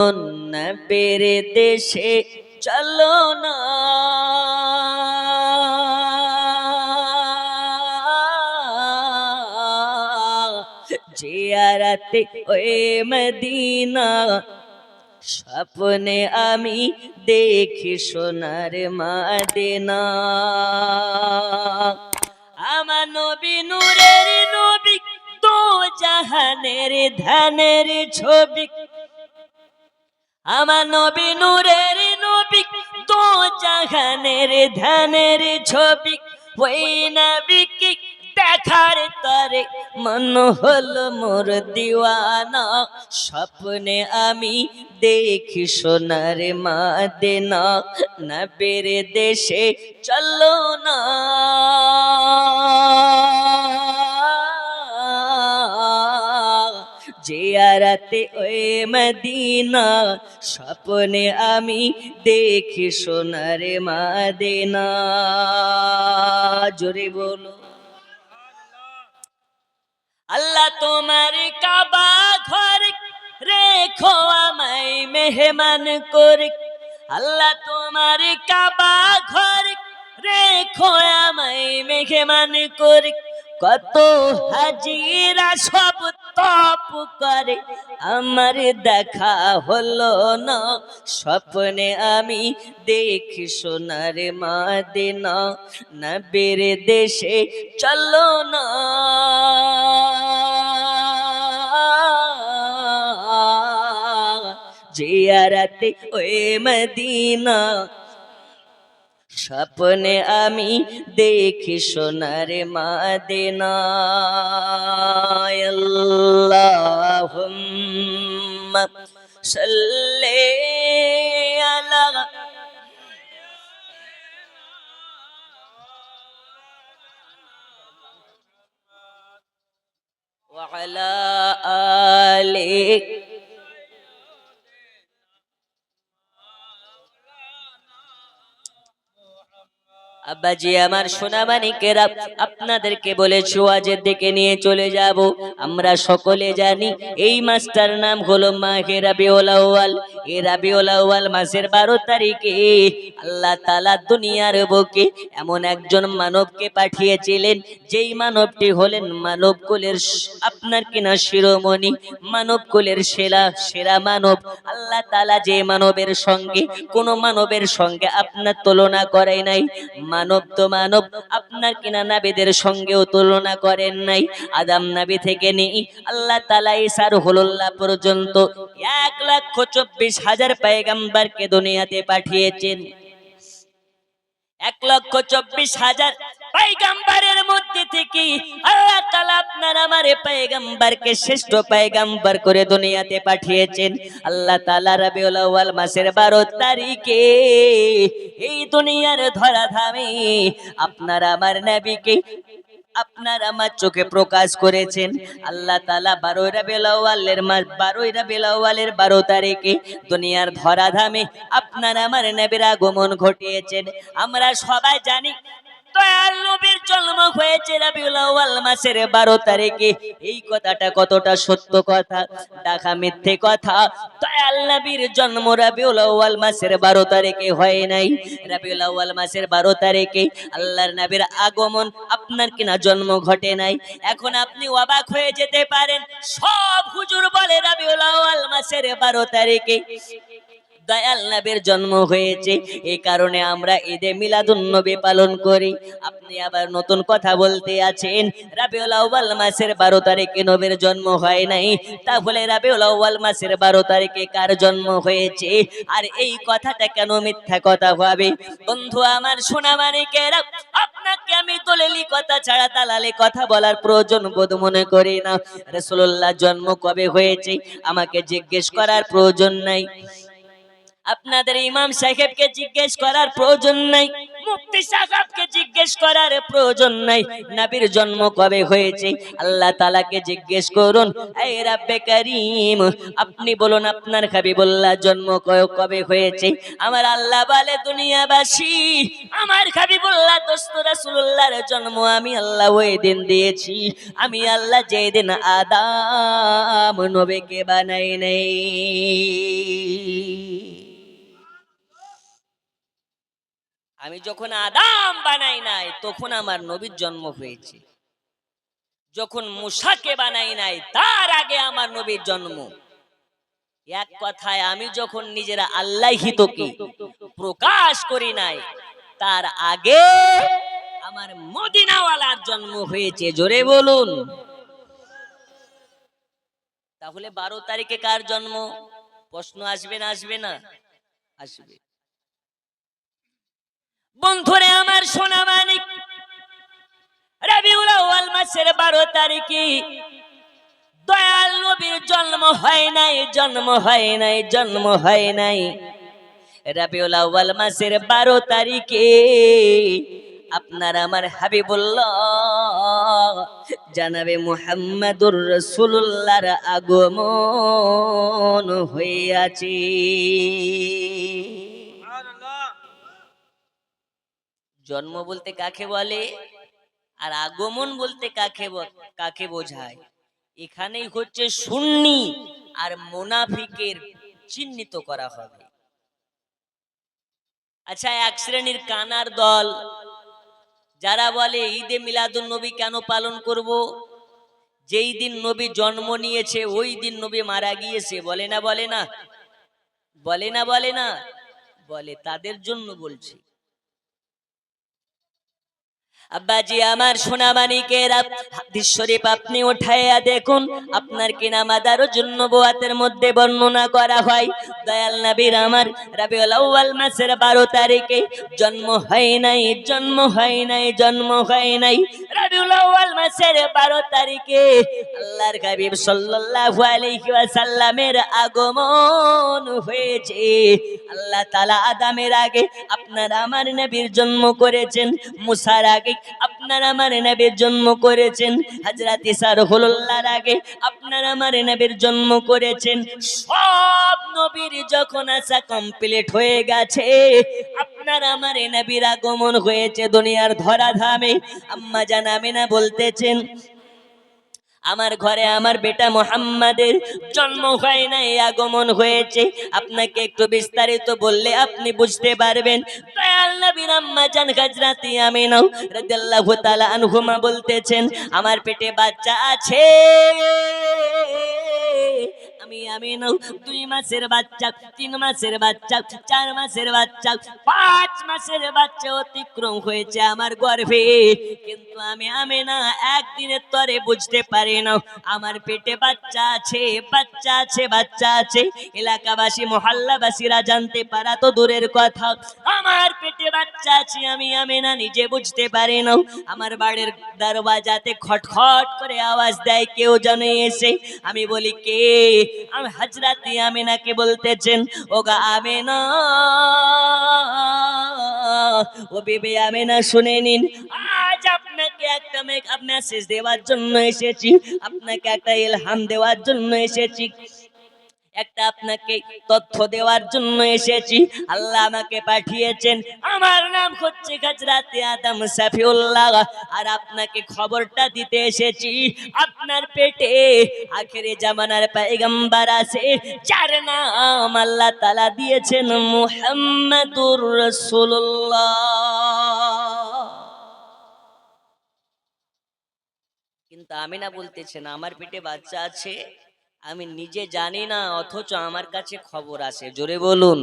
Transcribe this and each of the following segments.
নবের দেশে, চলো না। জিয়ারাতে ওই মদিনা, স্বপ্নে আমি দেখি সোনার মাদিনা। আমার নবী নূরের নবী, তো জাহানের ধানের ছবি আমার নবী নূরের নবী তো জাহানের ধানের ছবি। ওই নবীকে দেখার তরে মন হলো মোর দিওয়ানা। স্বপ্নে আমি দেখি সোনার মাদেনা, নবের দেশে চলো না। জিয়ারাতে ওই মদিনা, স্বপ্নে আমি দেখি সোনার মাদিনা। জোরে বলো। আল্লাহ তোমার কাবা ঘর রেখো, আমায় মেহমান করে। আল্লাহ তোমার কাবা ঘর রেখো, আমায় মেহমান করে। কত হাজিরা সব তপ করে। আমার দেখা হলো না, স্বপ্নে আমি দেখি সোনার মাদিনা, নবের দেশে চলো না। জিয়ারাতে ওই মদিনা স্বপ্নে আমি দেখি সোনার মাদিনা আল্লাহুম্মা সাল্লি আলা وعلى آله আব্বাজি, আমার সোনামানিকেরা, আপনাদেরকে বলে ওয়াজের দিকে নিয়ে চলে যাব। আমরা সকলে জানি এই মাস্টার নাম হলো মাহেরা রাবিউল এই রাবিউল মাসের বারো তারিখে আল্লাহ তাআলা দুনিয়ার বুকে এমন একজন মানবকে পাঠিয়েছিলেন, যেই মানবটি হলেন মানব কুলের আপনার কিনা শিরোমণি? মানব কুলের সেরা সেরা মানব। আল্লাহ তাআলা যে মানবের সঙ্গে, কোন মানবের সঙ্গে আপনার তুলনা করে নাই। মানব তো মানব, আপনার কিনা নাবিদের সঙ্গেও তুলনা করেন নাই। আদাম নাবি থেকে নেই আল্লাহ তালা ইসার হলুল্লাহ পর্যন্ত এক লক্ষ চব্বিশ হাজার পায়গাম্বারকে দুনিয়াতে পাঠিয়েছেন। এক লক্ষ চব্বিশ হাজার পাইগাম্বারের মধ্যে থেকে আল্লাহ তালা আপনার আমার পাইগাম্বারকে শ্রেষ্ঠ পাইগাম্বার করে দুনিয়াতে পাঠিয়েছেন। আল্লাহ তালা রবিউল আউয়াল মাসের বারো তারিখে এই দুনিয়ার ধরা ধামে আপনার আমার নবীকে আপনার আমার চোখে প্রকাশ করেছেন। আল্লাহ তালা বারোই রাবেলাওয়ালের মাস, বারোই রাবেলাওয়ালের বারো তারিখে দুনিয়ার ধরাধামে আপনার আমার নেবের আগমন ঘটিয়েছেন। আমরা সবাই জানি দয়াল জন্ম হয়েছে মাসের বারো তারিখে। এই কথাটা কতটা সত্য কথা? দেখা মিথ্যে কথা। জন্ম মাসের বারো তারিখে নাই। মাসের বারো তারিখে আল্লাহর নবীর আগমন আপনার কিনা জন্ম ঘটে নাই। এখন আপনি অবাক হয়ে যেতে পারেন, সব হুজুর বলে রাবিউল মাসের বারো তারিখে। দয়াল নবীর জন্ম হয়েছে। এই কারণে আমরা ঈদে মিলাদুন নবী পালন করি। আপনি আবার নতুন কথা বলতে আছেন, রাবিউল আউয়াল মাসের বারো তারিখে নবীর জন্ম হয় নাই। তাহলে রাবিউল আউয়াল মাসের বারো তারিখে কার জন্ম হয়েছে? আর এই কথাটা কেন মিথ্যা কথা হবে বন্ধু আমার সোনা মানিকেরা আপনাকে আমি তোলেলি কথা ছাড়া তালালে কথা বলার প্রয়োজন বোধ মনে করি না। রসুল্লাহ জন্ম কবে হয়েছে? আমাকে জিজ্ঞেস করার প্রয়োজন নাই। আপনাদের ইমাম সাহেবকে জিজ্ঞেস করার প্রয়োজন নাই, মুফতি সাহেবকে জিজ্ঞেস করার প্রয়োজন নাই। নবীর জন্ম কবে হয়েছে? আল্লাহ তাআলাকে জিজ্ঞেস করুন, এই রাব্বে কারীম, আপনি বলুন আপনার হাবিবুল্লাহ জন্ম কবে হয়েছে? আমার আল্লাহ বলে, দুনিয়াবাসী, আমার হাবিবুল্লাহ দোস্ত রাসূলুল্লাহর জন্ম আমি আল্লাহ ওই দিন দিয়েছি। আমি আল্লাহ যেদিন আদাম নবীকে বানাই নাই। আমি যখন আদাম বানাই নাই, তখন আমার নবীর জন্ম হয়েছে। যখন মুসাকে বানাই নাই, তার আগে আমার নবীর জন্ম। এক কথায়, আমি যখন নিজেরা আল্লাহ হিতকে প্রকাশ করি নাই, তার আগে আমার মদিনাওয়ালার জন্ম হয়েছে। জোরে বলুন। তাহলে বারো তারিখে কার জন্ম? প্রশ্ন আসবে না আসবে না? আসবে। বন্ধুরে, আমার সোনা মানিক রবিউল মাসের বারো তারিখে দয়াল নবীর জন্ম হয় নাই, জন্ম হয় নাই, জন্ম হয় নাই। রবিউল আউয়াল মাসের বারো তারিখে আপনার আমার হাবিবুল্লাহ জানাবে মুহাম্মাদুর রাসূলুল্লাহর আগমন হইয়াছে। জন্ম বলতে কাকে বলে? আর আগমন বলতে কাকে কাকে বোঝায়? এখানেই হচ্ছে সুন্নি আর মোনাফিকের চিহ্নিত করা হবে। আচ্ছা এক শ্রেণির কানার দল, যারা বলে, ঈদে মিলাদুন নবী কেন পালন করব? যেই দিন নবী জন্ম নিয়েছে, ওই দিন নবী মারা গিয়েছে। বলে না বলে না? বলে না বলে না? বলে, তাদের জন্য বলছি। আব্বাজি, আমার সোনা মানিকেরা হাদিস আপনি উঠাইয়া দেখুন। আপনার কিনা মাদারও জন্য বোয়াতের মধ্যে বর্ণনা করা হয়। দয়াল নবীর আমার রাবিউল আউয়াল মাসের 12 তারিখে জন্ম হয় নাই, জন্ম হয় নাই, জন্ম হয় নাই। রাবিউল আউয়াল মাসের 12 তারিখে আল্লাহর হাবিব সাল্লাল্লাহু আলাইহি ওয়াসাল্লামের আগমন হয়েছে। আল্লাহ তাআলা আদমের আগে আপনার আমার নবীর জন্ম করেছেন, মুসার আগে আপনার আমার নবীর জন্ম করেছেন, হযরত ঈসা রুহুল্লাহর আগে আপনার আমার নবীর জন্ম করেছেন। সব নবীর যখন আসা কমপ্লিট হয়ে গেছে আপনার আমার নবীর আগমন হয়েছে, দুনিয়ার ধরাধামে। আম্মা জানাবে না বলতেছেন, আমার ঘরে আমার বেটা মোহাম্মদের জন্ম হয় নাই আগমন হয়েছে। আপনাকে একটু বিস্তারিত বললে আপনি বুঝতে পারবেন। জান আমিনা আনহুমা বলতেছেন, আমার পেটে বাচ্চা আছে। আমি আমিনা দুই মাসের বাচ্চা, তিন মাসের বাচ্চা, চার মাসের বাচ্চা, পাঁচ মাসের বাচ্চা অতিক্রম হয়েছে আমার গর্ভে। কিন্তু আমি আমি না একদিনের তরে বুঝতে পারি না। আমার পেটে বাচ্চা আছে বাচ্চা আছে বাচ্চা আছে। এলাকাবাসী, মহল্লাবাসীরা জানতে পারা তো দূরের কথা। আমার পেটে বাচ্চা আছে, আমি আমি না নিজে বুঝতে পারি না। আমার বাড়ির দরওয়াজাতে খটখট করে আওয়াজ দেয়, কেউ জানে এসে। আমি বলি, কে? আমি হাজরাতি আমিনাকে বলতেছেন, ওগা আমিনা, ও বিবে আমিনা শুনে নিন, আজ আপনাকে একটা মেকআপ মেসেজ দেওয়ার জন্য এসেছি, আপনাকে একটা ইলহাম দেওয়ার জন্য এসেছি। একটা আপনাকে তথ্য দেওয়ার জন্য এসেছি। আল্লাহ আমাকে পাঠিয়েছেন। আমার নাম হচ্ছে গাজরাতে আদম সাফিউল্লাহ। আর আপনাকে খবরটা দিতে এসেছি। আপনার পেটে আখেরে জামানার পায়গাম্বার আছে। যার নাম আল্লাহ তালা দিয়েছেন মুহাম্মাদুর রসুল্লাহ কিন্তু আমি না বলতেছেন আমার পেটে বাচ্চা আছে। আমি নিজে জানি না অথচ আমার কাছে খবর আছে। জোরে বলুন।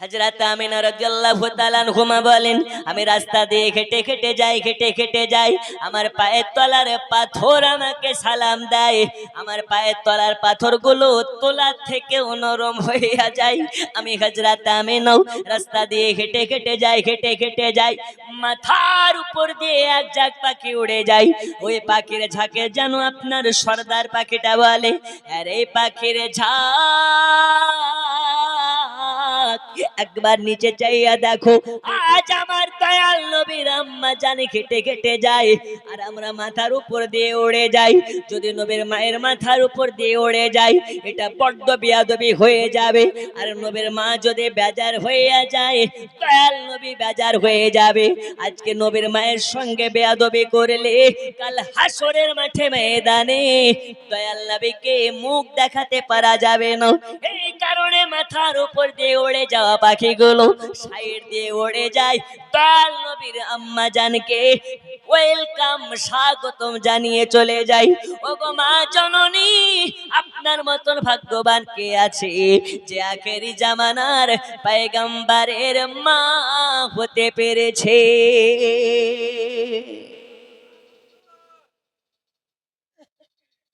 হজরত আমিনা রাদিয়াল্লাহু তাআলা আনহুমা বলেন, আমি রাস্তা দিয়ে হেঁটে হেঁটে যাই, হেঁটে হেঁটে যাই। আমার পায়ের তলার পাথর আমাকে সালাম দেয়। আমার পায়ের তলার পাথরগুলো তোলার থেকেও নরম হইয়া যায়। আমি হজরত আমিনাও রাস্তা দিয়ে হেঁটে হেঁটে যাই, হেঁটে হেঁটে যাই। মাথার উপর দিয়ে এক জাগ পাখি উড়ে যায়। ওই পাখির ঝাঁকে যেন আপনার সর্দার পাখিটা বলে, আরে পাখির ঝাঁক একবার নিচে চাইয়া দেখো, আজ আমার দয়াল নবীর আম্মা জানে খেটে খেটে যায়, আর আমরা মাথার উপর দিয়ে উড়ে যাই। যদি নবীর মায়ের মাথার উপর দিয়ে উড়ে যাই, এটা বড্ড বিয়াদবি হয়ে যাবে। আর নবীর মা যদি বেজার হয়ে যায়, দয়াল নবী বেজার হয়ে যাবে। আজকে নবীর মায়ের সঙ্গে বেয়াদবি করলে, কাল হাসরের মাঠে ময়দানে দয়াল নবীকে মুখ দেখাতে পারা যাবে না। এই কারণে মাথার উপর দিয়ে উড়ে যাওয়া পাখিগুলো সাইড দিয়ে উড়ে যায়। দয়াল নবীর আম্মা জানকে, ওয়েলকাম, স্বাগতম জানিয়ে চলে যাই। ও গো মা জননী, আপনার মতন ভাগ্যবান কে আছে যে আখেরি জামানার পায়গাম্বারের মা হতে পেরেছে?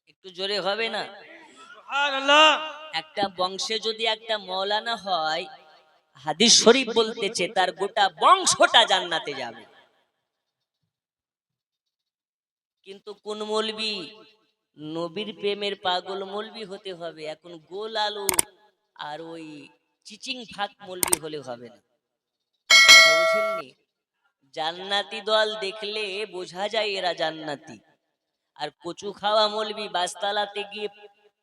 একটু জোরে হবে না? সুবহানাল্লাহ। একটা বংশে যদি একটা মৌলানা হয়, হাদিস শরীফ বলতেছে, তার গোটা বংশটা জান্নাতে যাবে। কিন্তু কোন মলবি? নবীর প্রেমের পাগল মলবি হতে হবে, এখন গোল আলু আর ওই চিচিং ফাক মলবি হলে হবে না। জান্নাতি দল দেখলে বোঝা যায় এরা জান্নাতি। আর কচু খাওয়া মলবি, বাসতালাতে গিয়ে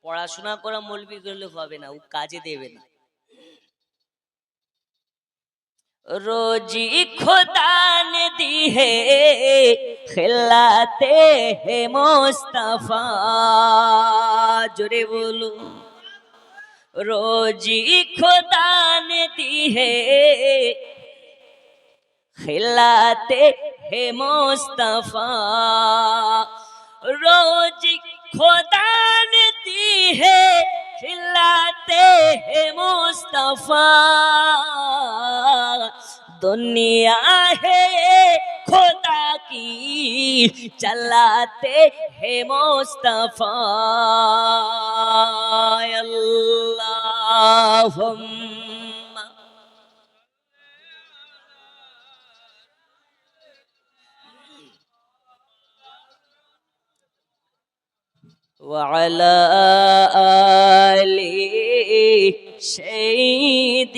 পড়াশোনা করা মলবি করলে হবে না ও কাজে দেবে না रोजी खुदा ने दी है खिलाते है मुस्तफा जुड़े बोलो रोजी खुदा ने दी है खिलाते है मुस्तफा रोजी खुदा ने दी है खिलाते हैं मुस्तफा दुनिया है खुदा की चलाते हैं मुस्तफा अल्लाहुम्मा وعلى آل سيدنا